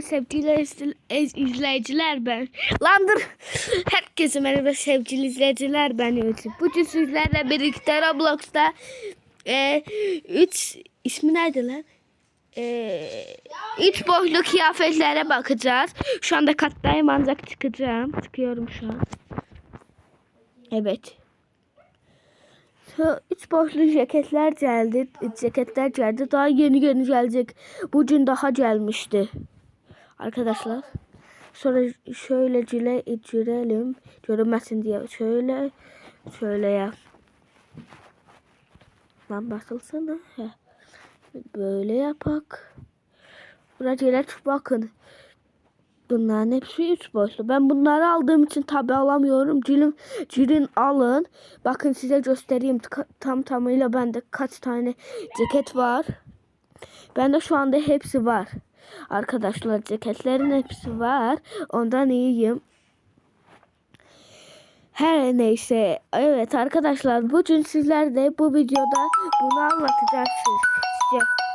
sevgili izle- iz- izleyiciler ben. Lan dur. Herkese merhaba sevgili izleyiciler ben Yusuf. Bugün sizlerle birlikte Roblox'ta e, üç ismi neydi lan? E, üç boylu kıyafetlere bakacağız. Şu anda kattayım ancak çıkacağım. Çıkıyorum şu an. Evet. Üç boşlu ceketler geldi. Ceketler geldi. Daha yeni yeni gelecek. Bugün daha gelmişti. Arkadaşlar. Sonra şöyle cile cirelim. Görünmesin diye. Şöyle şöyle ya. Lan basılsana. Böyle yapak. Buraya bakın. Bunların hepsi üç boşlu. Ben bunları aldığım için tabi alamıyorum. Cilim, cilin alın. Bakın size göstereyim. Tam tamıyla bende kaç tane ceket var. Bende şu anda hepsi var. Arkadaşlar ceketlerin hepsi var. Ondan iyiyim. Her neyse. Evet arkadaşlar bugün sizler de bu videoda bunu anlatacaksınız. Size